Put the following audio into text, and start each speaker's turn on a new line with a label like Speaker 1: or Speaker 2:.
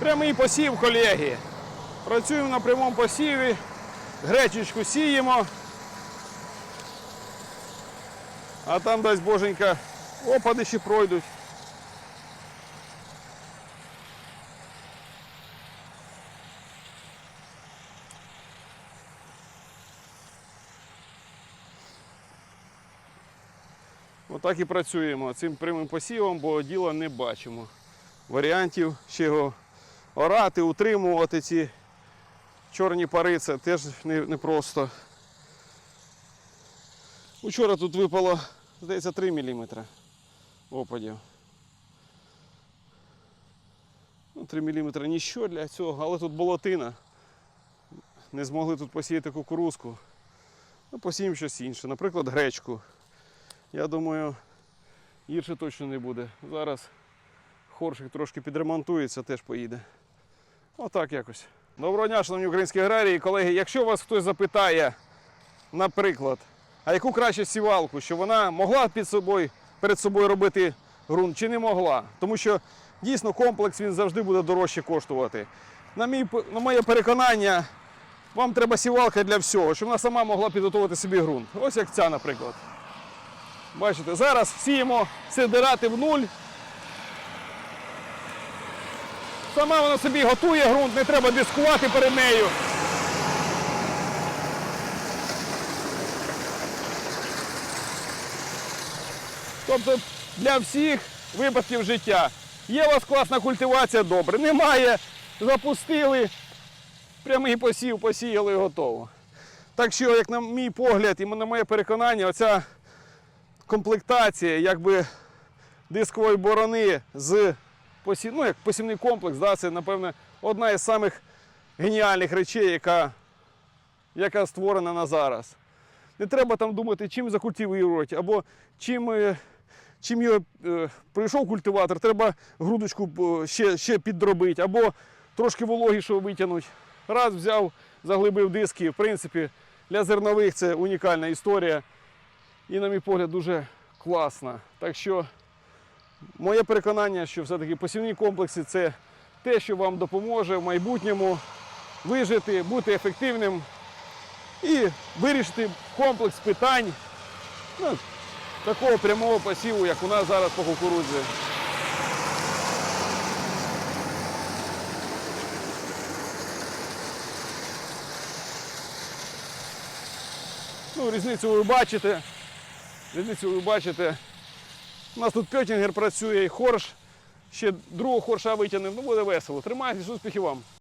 Speaker 1: Прямий посів, колеги. Працюємо на прямому посіві. Гречечку сіємо. А там дасть боженька, опади ще пройдуть. Отак і працюємо цим прямим посівом, бо діла не бачимо. Варіантів ще його орати, утримувати ці чорні пари, це теж не, не. Учора тут випало, здається, 3 мм опадів. Ну, 3 мм ніщо для цього, але тут болотина. Не змогли тут посіяти кукурузку. Ну, посіємо щось інше, наприклад, гречку. Я думаю, гірше точно не буде. Зараз хоршик трошки підремонтується, теж поїде. Отак якось. Доброго дня, шановні українські аграрії. Колеги, якщо вас хтось запитає, наприклад, а яку краще сівалку, що вона могла під собою, перед собою робити ґрунт чи не могла. Тому що дійсно комплекс він завжди буде дорожче коштувати. На, мій, на моє переконання, вам треба сівалка для всього, щоб вона сама могла підготувати собі ґрунт. Ось як ця, наприклад. Бачите, зараз сіємо сидирати в нуль. Сама вона собі готує ґрунт, не треба дискувати перед нею. Тобто для всіх випадків життя. Є у вас класна культивація, добре. Немає, запустили, прямий посів, посіяли і готово. Так що, як на мій погляд і на моє переконання, оця комплектація якби дискової борони з посів... ну, як посівний комплекс, да, це, напевне, одна із самих геніальних речей, яка, яка створена на зараз. Не треба там думати, чим закультивувати, або чим, е, чим його е, прийшов культиватор, треба грудочку е, ще, ще підробити, або трошки вологішого витягнути. Раз взяв, заглибив диски. В принципі, для зернових це унікальна історія і, на мій погляд, дуже класна. Так що моє переконання, що все-таки посівні комплекси це те, що вам допоможе в майбутньому вижити, бути ефективним і вирішити комплекс питань ну, такого прямого посіву, як у нас зараз по кукурудзі. Ну, різницю ви бачите. Різницю ви бачите. У нас тут Пьотінгер працює і хорш. Ще другого хорша витягнув. Ну буде весело. Тримайтесь, успіхів вам.